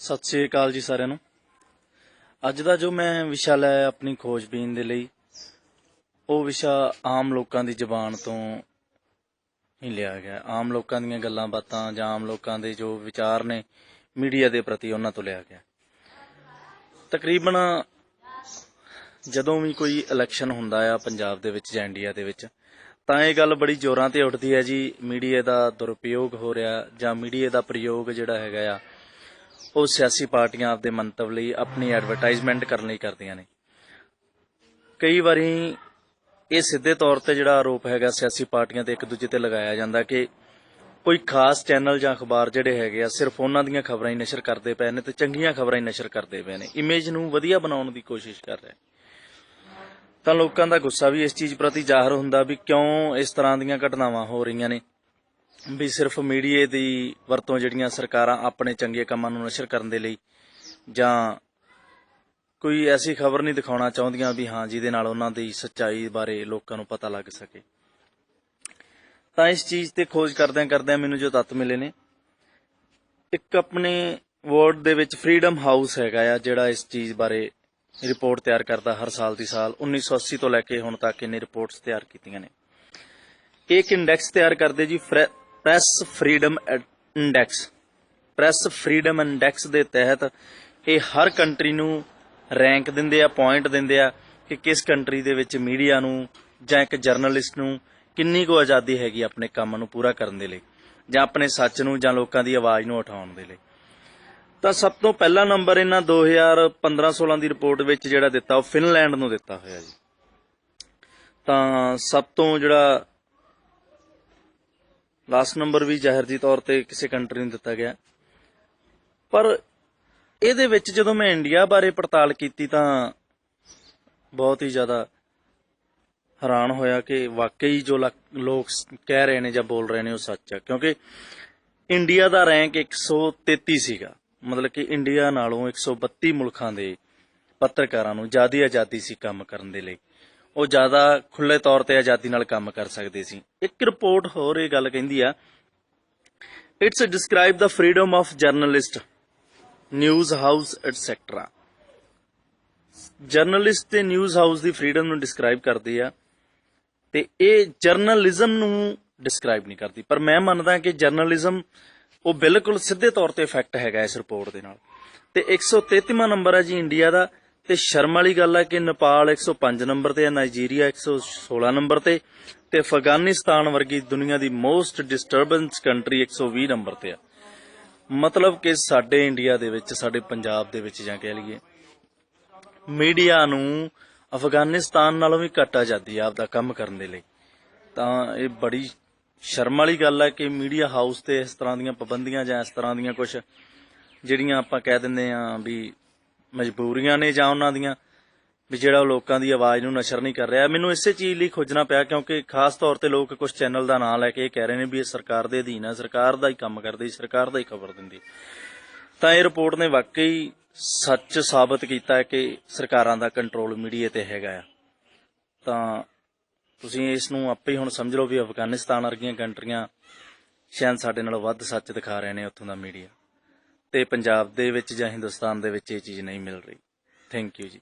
ਸਤਿ ਸ੍ਰੀ ਅਕਾਲ ਜੀ ਸਾਰਿਆਂ ਨੂੰ। ਅੱਜ ਦਾ ਜੋ ਮੈਂ ਵਿਸ਼ਾ ਲਿਆ ਆਪਣੀ ਖੋਜਬੀਨ ਦੇ ਲਈ, ਉਹ ਵਿਸ਼ਾ ਆਮ ਲੋਕਾਂ ਦੀ ਜ਼ੁਬਾਨ ਤੋਂ ਹੀ ਲਿਆ ਗਿਆ। ਆਮ ਲੋਕਾਂ ਦੀਆਂ ਗੱਲਾਂ ਬਾਤਾਂ ਜਾਂ ਆਮ ਲੋਕਾਂ ਦੇ ਜੋ ਵਿਚਾਰ ਨੇ ਮੀਡੀਆ ਦੇ ਪ੍ਰਤੀ ਉਹਨਾਂ ਤੋਂ ਲਿਆ ਗਿਆ। ਤਕਰੀਬਨ ਜਦੋਂ ਵੀ ਕੋਈ ਇਲੈਕਸ਼ਨ ਹੁੰਦਾ ਆ ਪੰਜਾਬ ਦੇ ਵਿੱਚ ਜਾਂ ਇੰਡੀਆ ਦੇ ਵਿੱਚ, ਤਾਂ ਇਹ ਗੱਲ ਬੜੀ ਜ਼ੋਰਾਂ ਤੇ ਉੱਠਦੀ ਹੈ ਜੀ। ਮੀਡੀਆ ਦਾ ਦੁਰਉਪਯੋਗ ਹੋ ਰਿਹਾ ਜਾਂ ਮੀਡੀਆ ਦਾ ਪ੍ਰਯੋਗ ਜਿਹੜਾ ਹੈਗਾ ਆ ਉਹ ਸਿਆਸੀ ਪਾਰਟੀਆਂ ਆਪਦੇ ਮੰਤਵ ਲਈ ਆਪਣੀ ਐਡਵਰਟਾਈਜ਼ਮੈਂਟ ਕਰਨ ਲਈ ਕਰਦੀਆਂ ਨੇ। ਕਈ ਵਾਰੀ ਇਹ ਸਿੱਧੇ ਤੌਰ ਤੇ ਜਿਹੜਾ ਆਰੋਪ ਹੈਗਾ ਸਿਆਸੀ ਪਾਰਟੀਆਂ ਤੇ ਇੱਕ ਦੂਜੇ ਤੇ ਲਗਾਇਆ ਜਾਂਦਾ ਕਿ ਕੋਈ ਖਾਸ ਚੈਨਲ ਜਾਂ ਅਖਬਾਰ ਜਿਹੜੇ ਹੈਗੇ ਆ ਸਿਰਫ ਉਹਨਾਂ ਦੀਆਂ ਖਬਰਾਂ ਹੀ ਨਸ਼ਰ ਕਰਦੇ ਪਏ ਨੇ ਤੇ ਚੰਗੀਆਂ ਖਬਰਾਂ ਹੀ ਨਸ਼ਰ ਕਰਦੇ ਪਏ ਨੇ। ਇਮੇਜ ਨੂੰ ਵਧੀਆ ਬਣਾਉਣ ਦੀ ਕੋਸ਼ਿਸ਼ ਕਰ ਰਹੇ ਤਾਂ ਲੋਕਾਂ ਦਾ ਗੁੱਸਾ ਵੀ ਇਸ ਚੀਜ਼ ਪ੍ਰਤੀ ਜ਼ਾਹਰ ਹੁੰਦਾ ਵੀ ਕਿਉਂ ਇਸ ਤਰ੍ਹਾਂ ਦੀਆਂ ਘਟਨਾਵਾਂ ਹੋ ਰਹੀਆਂ ਨੇ। ਵੀ ਸਿਰਫ ਮੀਡੀਆ ਦੀ ਵਰਤੋਂ ਜਿਹੜੀਆਂ ਸਰਕਾਰਾਂ ਆਪਣੇ ਚੰਗੇ ਕੰਮਾਂ ਨੂੰ ਨਸ਼ਰ ਕਰਨ ਦੇ ਲਈ ਜਾਂ ਕੋਈ ਐਸੀ ਖਬਰ ਨਹੀਂ ਦਿਖਾਉਣਾ ਚਾਹੁੰਦੀਆਂ ਵੀ ਹਾਂ, ਜਿਹਦੇ ਨਾਲ ਉਹਨਾਂ ਦੀ ਸੱਚਾਈ ਬਾਰੇ ਲੋਕਾਂ ਨੂੰ ਪਤਾ ਲੱਗ ਸਕੇ। ਤਾਂ ਇਸ ਚੀਜ਼ ਤੇ ਖੋਜ ਕਰਦਿਆਂ ਕਰਦਿਆਂ ਮੈਨੂੰ ਜੋ ਤੱਤ ਮਿਲੇ ਨੇ, ਇੱਕ ਆਪਣੇ ਵਰਡ ਦੇ ਵਿੱਚ ਫਰੀडम ਹਾਊਸ ਹੈਗਾ ਆ, ਜਿਹੜਾ ਇਸ ਚੀਜ਼ ਬਾਰੇ ਰਿਪੋਰਟ ਤਿਆਰ ਕਰਦਾ ਹਰ ਸਾਲ ਦੀ ਸਾਲ 1980 ਤੋਂ ਲੈ ਕੇ ਹੁਣ ਤੱਕ ਇਹਨੇ ਰਿਪੋਰਟਸ ਤਿਆਰ ਕੀਤੀਆਂ ਨੇ। ਇਹ ਇੱਕ ਇੰਡੈਕਸ ਤਿਆਰ ਕਰਦੇ ਜੀ press freedom index, press freedom index ਦੇ ਤਹਿਤ ਇਹ ਹਰ ਕੰਟਰੀ ਨੂੰ ਰੈਂਕ ਦਿੰਦੇ ਆ ਪੁਆਇੰਟ ਦਿੰਦੇ ਆ ਕਿ ਕਿਸ ਕੰਟਰੀ ਦੇ ਵਿੱਚ ਮੀਡੀਆ ਨੂੰ ਜਾਂ ਇੱਕ ਜਰਨਲਿਸਟ ਨੂੰ ਕਿੰਨੀ ਕੁ ਆਜ਼ਾਦੀ ਹੈਗੀ ਆਪਣੇ ਕੰਮ ਨੂੰ ਪੂਰਾ ਕਰਨ ਦੇ ਲਈ ਜਾਂ ਆਪਣੇ ਸੱਚ ਨੂੰ ਜਾਂ ਲੋਕਾਂ ਦੀ ਆਵਾਜ਼ ਨੂੰ ਉਠਾਉਣ ਦੇ ਲਈ। ਤਾਂ ਸਭ ਤੋਂ ਪਹਿਲਾ ਨੰਬਰ ਇਹਨਾਂ 2015-16 ਦੀ ਰਿਪੋਰਟ ਵਿੱਚ ਜਿਹੜਾ ਦਿੱਤਾ, ਉਹ ਫਿਨਲੈਂਡ ਨੂੰ ਦਿੱਤਾ ਹੋਇਆ ਜੀ। ਤਾਂ ਸਭ ਤੋਂ ਜਿਹੜਾ ਲਾਸਟ ਨੰਬਰ ਵੀ ਜ਼ਾਹਿਰ ਤੌਰ ਤੇ ਕਿਸੇ ਕੰਟਰੀ ਨੂੰ ਦਿੱਤਾ ਗਿਆ। ਪਰ ਇਹਦੇ ਵਿੱਚ ਜਦੋਂ ਮੈਂ ਇੰਡੀਆ ਬਾਰੇ ਪੜਤਾਲ ਕੀਤੀ ਤਾਂ ਬਹੁਤ ਹੀ ਜ਼ਿਆਦਾ ਹੈਰਾਨ ਹੋਇਆ ਕਿ ਵਾਕਈ ਜੋ ਲੱਕ- ਲੋਕ ਕਹਿ ਰਹੇ ਨੇ ਜਾਂ ਬੋਲ ਰਹੇ ਨੇ ਉਹ ਸੱਚ ਹੈ ਕਿਉਂਕਿ ਇੰਡੀਆ ਦਾ ਰੈਂਕ 133 ਸੀਗਾ। ਮਤਲਬ ਕਿ ਇੰਡੀਆ ਨਾਲੋਂ 132 ਮੁਲਕਾਂ ਦੇ ਪੱਤਰਕਾਰਾਂ ਨੂੰ ਜ਼ਿਆਦਾ ਆਜ਼ਾਦੀ ਸੀ ਕੰਮ ਕਰਨ ਦੇ ਲਈ। ਉਹ ਜ਼ਿਆਦਾ ਖੁੱਲੇ ਤੌਰ ਤੇ ਆਜ਼ਾਦੀ ਨਾਲ ਕੰਮ ਕਰ ਸਕਦੇ ਸੀ। ਇੱਕ ਰਿਪੋਰਟ ਹੋਰ ਇਹ ਗੱਲ ਕਹਿੰਦੀ ਆ it's describe the freedom of journalist news house etcetera journalist ਤੇ ਨਿਊਜ਼ ਹਾਊਸ ਦੀ ਫਰੀडम ਨੂੰ ਡਿਸਕ੍ਰਾਈਬ ਕਰਦੀ ਆ ਤੇ ਇਹ ਜਰਨਲਿਜ਼ਮ ਨੂੰ ਡਿਸਕ੍ਰਾਈਬ ਨਹੀਂ ਕਰਦੀ। ਪਰ ਮੈਂ ਮੰਨਦਾ ਕਿ ਜਰਨਲਿਜ਼ਮ ਉਹ ਬਿਲਕੁਲ ਸਿੱਧੇ ਤੌਰ ਤੇ ਇਫੈਕਟ ਹੈਗਾ ਇਸ ਰਿਪੋਰਟ ਦੇ ਨਾਲ। ਤੇ 133ਵਾਂ ਨੰਬਰ ਹੈ ਜੀ ਇੰਡੀਆ ਦਾ। ਤੇ ਸ਼ਰਮ ਵਾਲੀ ਗੱਲ ਹੈ ਕਿ ਨੇਪਾਲ 105 ਨੰਬਰ ਤੇ ਹੈ ਨਾਈਜੀਰੀਆ 116 ਨੰਬਰ ਤੇ ਤੇ ਅਫਗਾਨਿਸਤਾਨ ਵਰਗੀ ਦੁਨੀਆ ਦੀ ਮੋਸਟ ਡਿਸਟਰਬੈਂਸ ਕੰਟਰੀ 120 ਨੰਬਰ ਤੇ ਆ। ਮਤਲਬ ਕਿ ਸਾਡੇ ਇੰਡੀਆ ਦੇ ਵਿੱਚ, ਸਾਡੇ ਪੰਜਾਬ ਦੇ ਵਿੱਚ ਜਾਂ ਕਹਿ ਲਈਏ, ਮੀਡੀਆ ਨੂੰ ਅਫਗਾਨਿਸਤਾਨ ਨਾਲੋਂ ਵੀ ਘੱਟ ਆਜ਼ਾਦੀ ਆ ਆਪਦਾ ਕੰਮ ਕਰਨ ਦੇ ਲਈ। ਤਾਂ ਇਹ ਬੜੀ ਸ਼ਰਮ ਵਾਲੀ ਗੱਲ ਹੈ ਕਿ ਮੀਡੀਆ ਹਾਊਸ ਤੇ ਇਸ ਤਰ੍ਹਾਂ ਦੀਆਂ ਪਾਬੰਦੀਆਂ ਜਾਂ ਇਸ ਤਰ੍ਹਾਂ ਦੀਆਂ ਕੁਝ ਜਿਹੜੀਆਂ ਆਪਾਂ ਕਹਿ ਦਿੰਦੇ ਆ ਵੀ ਮਜਬੂਰੀਆਂ ਨੇ ਜਾਂ ਉਹਨਾਂ ਦੀਆਂ, ਵੀ ਜਿਹੜਾ ਉਹ ਲੋਕਾਂ ਦੀ ਆਵਾਜ਼ ਨੂੰ ਨਸ਼ਰ ਨਹੀਂ ਕਰ ਰਿਹਾ। ਮੈਨੂੰ ਇਸੇ ਚੀਜ਼ ਲਈ ਖੋਜਣਾ ਪਿਆ ਕਿਉਂਕਿ ਖਾਸ ਤੌਰ ਤੇ ਲੋਕ ਕੁਝ ਚੈਨਲ ਦਾ ਨਾਮ ਲੈ ਕੇ ਇਹ ਕਹਿ ਰਹੇ ਨੇ ਵੀ ਇਹ ਸਰਕਾਰ ਦੇ ਅਧੀਨ ਹੈ ਸਰਕਾਰ ਦਾ ਹੀ ਕੰਮ ਕਰਦੀ, ਸਰਕਾਰ ਦਾ ਹੀ ਖਬਰ ਦਿੰਦੀ। ਤਾਂ ਇਹ ਰਿਪੋਰਟ ਨੇ ਵਾਕਈ ਸੱਚ ਸਾਬਤ ਕੀਤਾ ਹੈ ਕਿ ਸਰਕਾਰਾਂ ਦਾ ਕੰਟਰੋਲ ਮੀਡੀਆ ਤੇ ਹੈਗਾ ਆ। ਤਾਂ ਤੁਸੀਂ ਇਸ ਨੂੰ ਆਪੇ ਹੁਣ ਸਮਝ ਲਓ ਵੀ ਅਫਗਾਨਿਸਤਾਨ ਵਰਗੀਆਂ ਕੰਟਰੀਆਂ ਸ਼ਾਇਦ ਸਾਡੇ ਨਾਲ ਵੱਧ ਸੱਚ ਦਿਖਾ ਰਹੇ ਨੇ ਉੱਥੋਂ ਦਾ ਮੀਡੀਆ। ਤੇ ਪੰਜਾਬ ਦੇ ਵਿੱਚ ਜਾਂ ਹਿੰਦੁਸਤਾਨ ਦੇ ਵਿੱਚ ਇਹ ਚੀਜ਼ ਨਹੀਂ ਮਿਲ ਰਹੀ। ਥੈਂਕ ਯੂ ਜੀ।